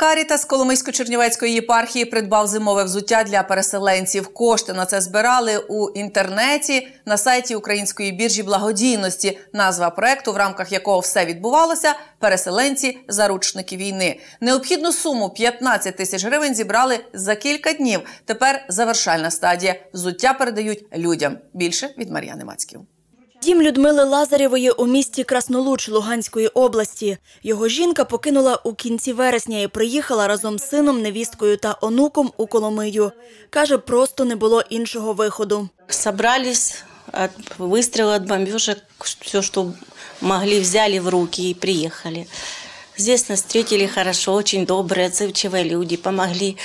Карітас Коломийсько-Чернівецької єпархії придбав зимове взуття для переселенців. Кошти на це збирали у інтернеті на сайті Української біржі благодійності. Назва проекту, в рамках якого все відбувалося переселенці заручники війни. Необхідну суму 15 тисяч гривень зібрали за кілька днів. Тепер завершальна стадія. Взуття передають людям. Більше від Мар'яни Мацьків. Дім Людмили Лазарєвої у місті Краснолуч Луганської області. Його жінка покинула у кінці вересня і приїхала разом з сином, невісткою та онуком у Коломию. Каже, просто не було іншого виходу. Собрались от выстрела, от бомбежек, все, что могли, взяли в руки и приехали. Здесь нас встретили хорошо, очень добрые, отзывчивые люди, помогли.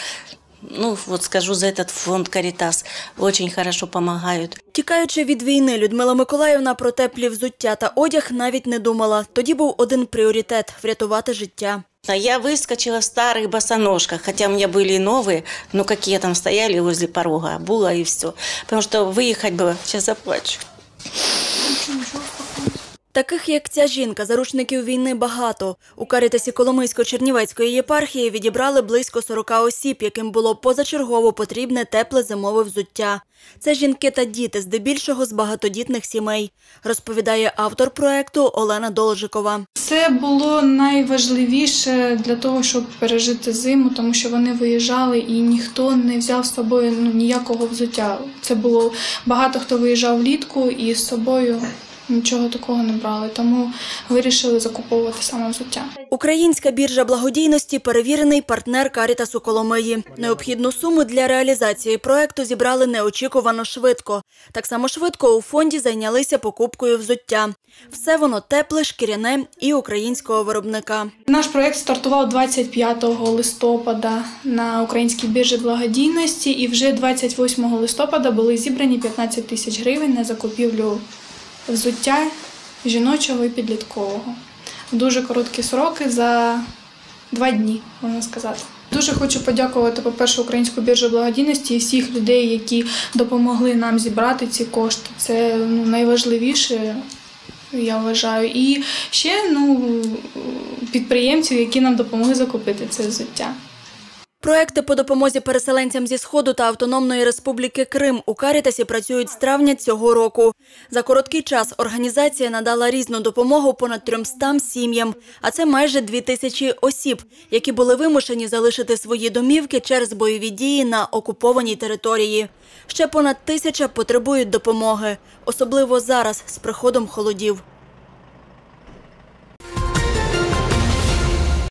Ну, вот скажу за этот фонд «Каритас», очень хорошо помогают. Тікаючи від війни, Людмила Миколаївна про теплі взуття та одяг навіть не думала. Тоді був один пріоритет – врятувати життя. А я выскочила в старых босоножках, хотя у меня были и новые, но какие там стояли возле порога, була и все. Потому что выехать было, сейчас заплачу. Таких, як ця жінка, заручників війни багато. У Карітасі Коломийсько-Чернівецької єпархії відібрали близько 40 осіб, яким було позачергово потрібне тепле зимове взуття. Це жінки та діти, здебільшого з багатодітних сімей, розповідає автор проекту Олена Должикова. Це було найважливіше для того, щоб пережити зиму, тому що вони виїжджали і ніхто не взяв з собою ну, ніякого взуття. Це було багато хто виїжджав влітку і з собою нічого такого не брали, тому вирішили закуповувати саме взуття. Українська біржа благодійності – перевірений партнер Карітасу Коломиї. Необхідну суму для реалізації проекту зібрали неочікувано швидко. Так само швидко у фонді зайнялися покупкою взуття. Все воно тепле, шкіряне і українського виробника. Наш проєкт стартував 25 листопада на українській біржі благодійності, і вже 28 листопада були зібрані 15 тисяч гривень на закупівлю взуття жіночого і підліткового. Дуже короткі сроки за два дні, можна сказати. Дуже хочу подякувати, по-перше, Українську біржу благодійності і всіх людей, які допомогли нам зібрати ці кошти. Це ну, найважливіше, я вважаю. І ще ну, підприємців, які нам допомогли закупити це взуття. Проекти по допомозі переселенцям зі Сходу та Автономної Республіки Крим у Карітасі працюють з травня цього року. За короткий час організація надала різну допомогу понад 300 сім'ям, а це майже 2 тисячі осіб, які були вимушені залишити свої домівки через бойові дії на окупованій території. Ще понад тисяча потребують допомоги, особливо зараз з приходом холодів.